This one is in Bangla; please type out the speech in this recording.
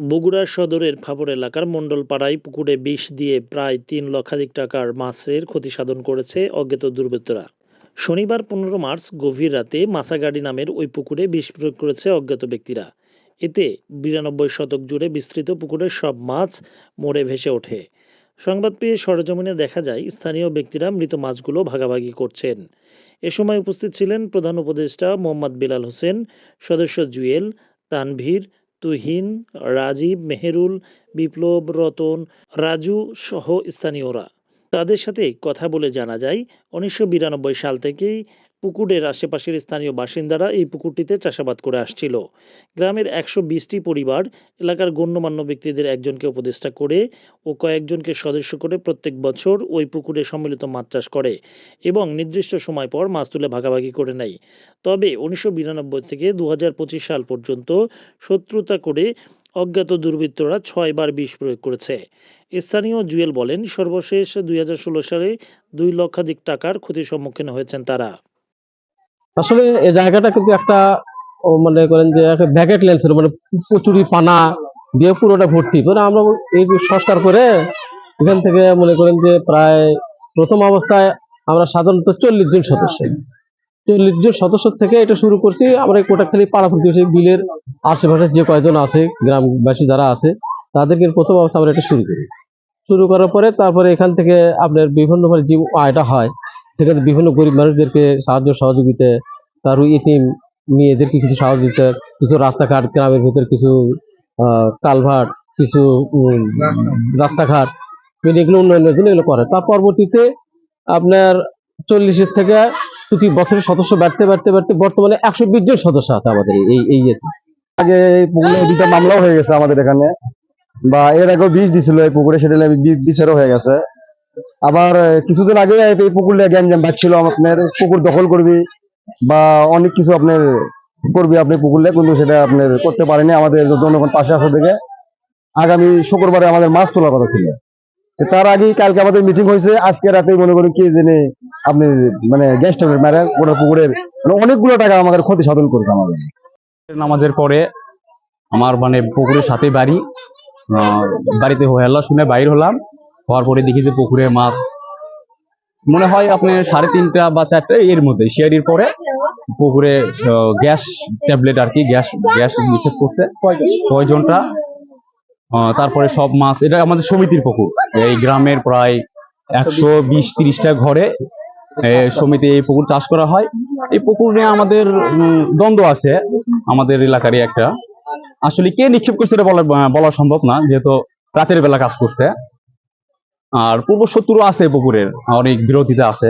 বগুড়া সদরের ফাপর এলাকার মণ্ডলপাড়ায় পুকুরে বিষ দিয়ে প্রায় তিন লক্ষাধিক টাকার মাছের ক্ষতি সাধন করেছে অজ্ঞাত দুর্বৃত্তরা। শনিবার পনেরো মার্চ গভীর রাতে মাছাগাড়ি নামের ওই পুকুরে বিষ প্রয়োগ করেছে অজ্ঞাত ব্যক্তিরা। এতে বিরানব্বই শতক জুড়ে বিস্তৃত পুকুরের সব মাছ মরে ভেসে ওঠে। সংবাদ পেয়ে সরজমিনে দেখা যায়, স্থানীয় ব্যক্তিরা মৃত মাছগুলো ভাগাভাগি করছেন। এ সময় উপস্থিত ছিলেন প্রধান উপদেষ্টা মোহাম্মদ বিলাল হোসেন, সদস্য জুয়েল, তানভীর তুহিন রাজীব, মেহেরুল, বিপ্লব, রতন, রাজু সহ স্থানীয়রা। তাদের সাথে কথা বলে জানা যায়, উনিশশো বিরানব্বই সাল থেকেই পুকুরের আশেপাশের স্থানীয় বাসিন্দারা এই পুকুরটিতে চাষাবাদ করে আসছিল। গ্রামের একশো বিশটি পরিবার, এলাকার গণ্যমান্য ব্যক্তিদের একজনকে উপদেষ্টা করে ও কয়েকজনকে সদস্য করে প্রত্যেক বছর ওই পুকুরে সম্মিলিত মাছ চাষ করে এবং নির্দিষ্ট সময় পর মাছ তুলে ভাগাভাগি করে নেয়। তবে উনিশশো বিরানব্বই থেকে দু সাল পর্যন্ত শত্রুতা করে অজ্ঞাত দুর্বৃত্তরা ছয়বার বিষ প্রয়োগ করেছে। স্থানীয় জুয়েল বলেন, সর্বশেষ দুই হাজার ষোলো সালে দুই লক্ষাধিক টাকার ক্ষতির সম্মুখীন হয়েছেন তারা। আসলে এই জায়গাটা কিন্তু একটা মনে করেন যে একটা ব্যাকেট লেন্সের মানে কচুরি পানা দিয়ে পুরোটা ভর্তি। মানে আমরা এই সংস্কার করে এখান থেকে মনে করেন যে প্রায় প্রথম অবস্থায় আমরা সাধারণত চল্লিশ জন সদস্য। চল্লিশ জন সদস্য থেকে এটা শুরু করছি। আমরা কোটাখালী পাড়া প্রতিবেশী বিলের আশেপাশে যে কয়জন আছে, গ্রামবাসী যারা আছে, তাদেরকে প্রথম অবস্থা আমরা এটা শুরু করি। শুরু করার পরে তারপরে এখান থেকে আপনার বিভিন্নভাবে যে আয়টা হয় সেখানে বিভিন্ন গরিব মানুষদেরকে সাহায্য সহযোগিতা, তার ইতিম মেয়েদেরকে কিছু সহযোগিতা কিছু রাস্তাঘাট গ্রামের ভিতর কিছু কালভার্ট কিছু রাস্তাঘাট মানে এগুলো উন্নয়নের জন্য এগুলো করে। তার পরবর্তীতে আপনার চল্লিশের থেকে প্রতি বছরের সদস্য বাড়তে বাড়তে বাড়তে বর্তমানে একশো বিশ জন সদস্য আছে আমাদের এই- এই ইয়েতে আগে পুকুরে দুইটা মামলাও হয়ে গেছে আমাদের এখানে, বা এর আগেও বিষ দিছিল এই পুকুরে, সেটা বিচারও হয়ে গেছে। আবার কিছুদিন আগে এই পুকুর নিয়ে গ্যাঞ্জাম বাড়ছিল আপনার পুকুর দখল করবি বা অনেক কিছু আপনার করবি আপনি পুকুর নিয়ে, কিন্তু সেটা আপনার করতে পারেনি। আমাদের জনগণ পাশে আছে দেখে আগামী শুক্রবারে আমাদের মাছ তোলার কথা ছিল। তার আগে কালকে আমাদের মিটিং হয়েছে, আজকে রাতে মনে করি কি জেনে আপনি মানে গ্যাস মেরে গোটা পুকুরের মানে অনেকগুলো টাকা আমাদের ক্ষতি সাধন করেছে আমাদের। নামাজের পরে আমার মানে পুকুরের সাথে বাড়ি বাড়িতে হেল্লা শুনে বাইর হলাম। হওয়ার পরে দেখি যে পুকুরে মাছ, মনে হয় আপনি সাড়ে তিনটা বা চারটা এর মধ্যে শেয়ারির পরে পুকুরে গ্যাস ট্যাবলেট আর কি, গ্যাস গ্যাস নিক্ষেপ করছে। কয়জনটা তারপরে সব মাছ, এটা আমাদের সমিতির পুকুর। এই গ্রামের প্রায় একশো বিশ তিরিশটা ঘরে সমিতি এই পুকুর চাষ করা হয়। এই পুকুর নিয়ে আমাদের দ্বন্দ্ব আছে আমাদের এলাকারই একটা। আসলে কে নিক্ষেপ করছে এটা বলা বলা সম্ভব না, যেহেতু রাতের বেলা কাজ করছে। আর পূর্ব শত্রু আছে পুকুরের অনেক বিরোধিতা আছে।